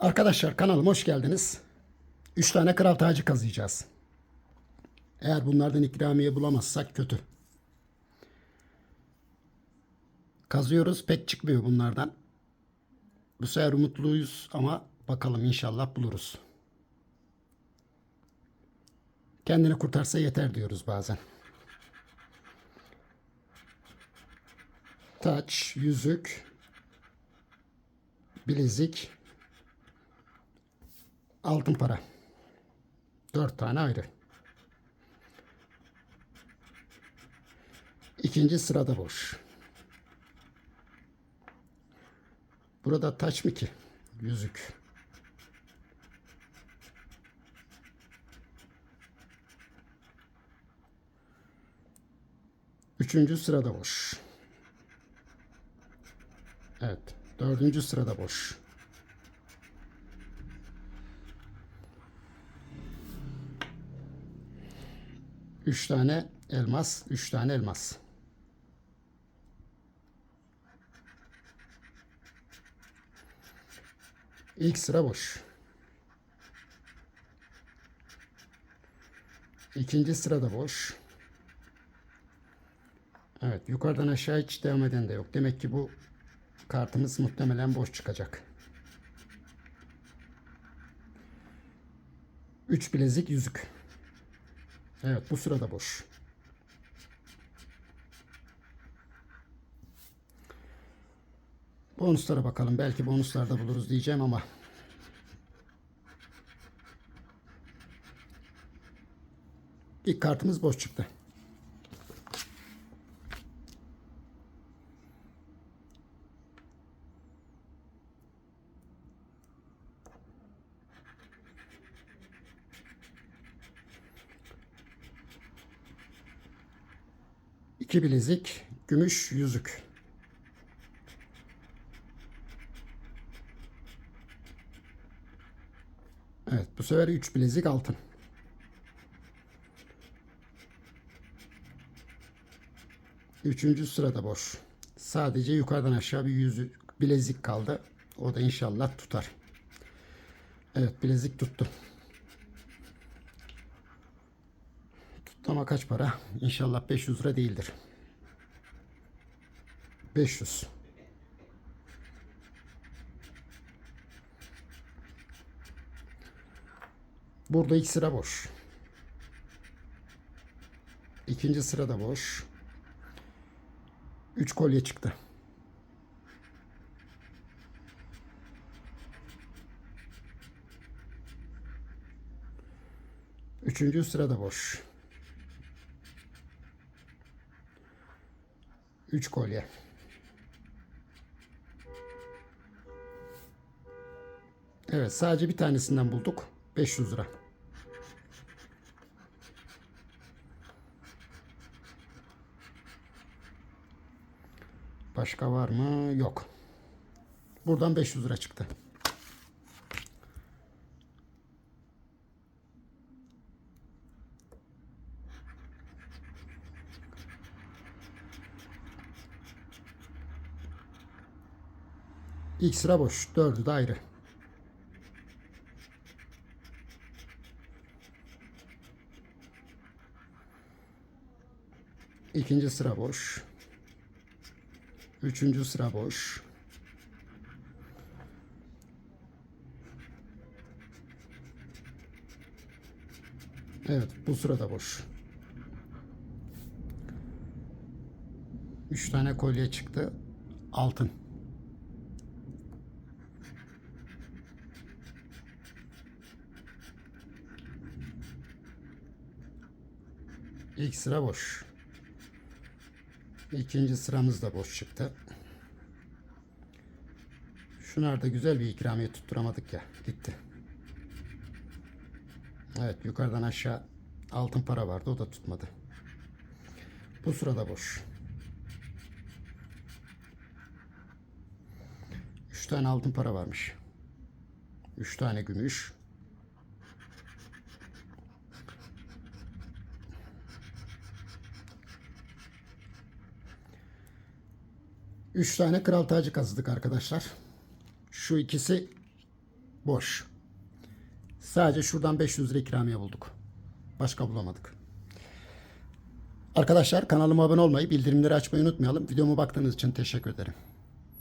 Arkadaşlar kanalıma hoş geldiniz. 3 tane kral tacı kazıyacağız. Eğer bunlardan ikramiye bulamazsak kötü. Kazıyoruz pek çıkmıyor bunlardan. Bu sefer umutluyuz ama bakalım inşallah buluruz. Kendini kurtarsa yeter diyoruz bazen. Taç, yüzük, bilezik, altın para. Dört tane ayrı. İkinci sırada boş. Burada taç mı ki? Yüzük. Üçüncü sırada boş. Evet. Dördüncü sırada boş. Üç tane elmas, üç tane elmas. İlk sıra boş. İkinci sırada boş. Evet, yukarıdan aşağı hiç devam eden de yok. Demek ki bu kartımız muhtemelen boş çıkacak. 3 bilezik yüzük. Evet bu sırada boş. Bonuslara bakalım. Belki bonuslarda buluruz diyeceğim ama ilk kartımız boş çıktı. İki bilezik, gümüş yüzük. Evet, bu sefer üç bilezik altın. Üçüncü sırada boş. Sadece yukarıdan aşağı bir yüzük bilezik kaldı. O da inşallah tutar. Evet, bilezik tuttu. Tuttu ama kaç para? İnşallah 500 lira değildir. 500. Burada ilk sıra boş. İkinci sırada boş. Üç kolye çıktı. Üçüncü sırada boş. Üç kolye. Evet sadece bir tanesinden bulduk. 500 lira. Başka var mı? Yok. Buradan 500 lira çıktı. İlk sıra boş. Dördü de ayrı. İkinci sıra boş. Üçüncü sıra boş. Evet bu sırada boş. Üç tane kolye çıktı. Altın. İlk sıra boş. İkinci sıramız da boş çıktı. Şunlarda güzel bir ikramiye tutturamadık ya. Gitti. Evet yukarıdan aşağı altın para vardı o da tutmadı. Bu sırada boş. Üç tane altın para varmış. Üç tane gümüş. Üç tane kral tacı kazıdık arkadaşlar. Şu ikisi Boş. Sadece şuradan 500 lira ikramiye bulduk. Başka bulamadık. Arkadaşlar kanalıma abone olmayı, bildirimleri açmayı unutmayalım. Videomu baktığınız için teşekkür ederim.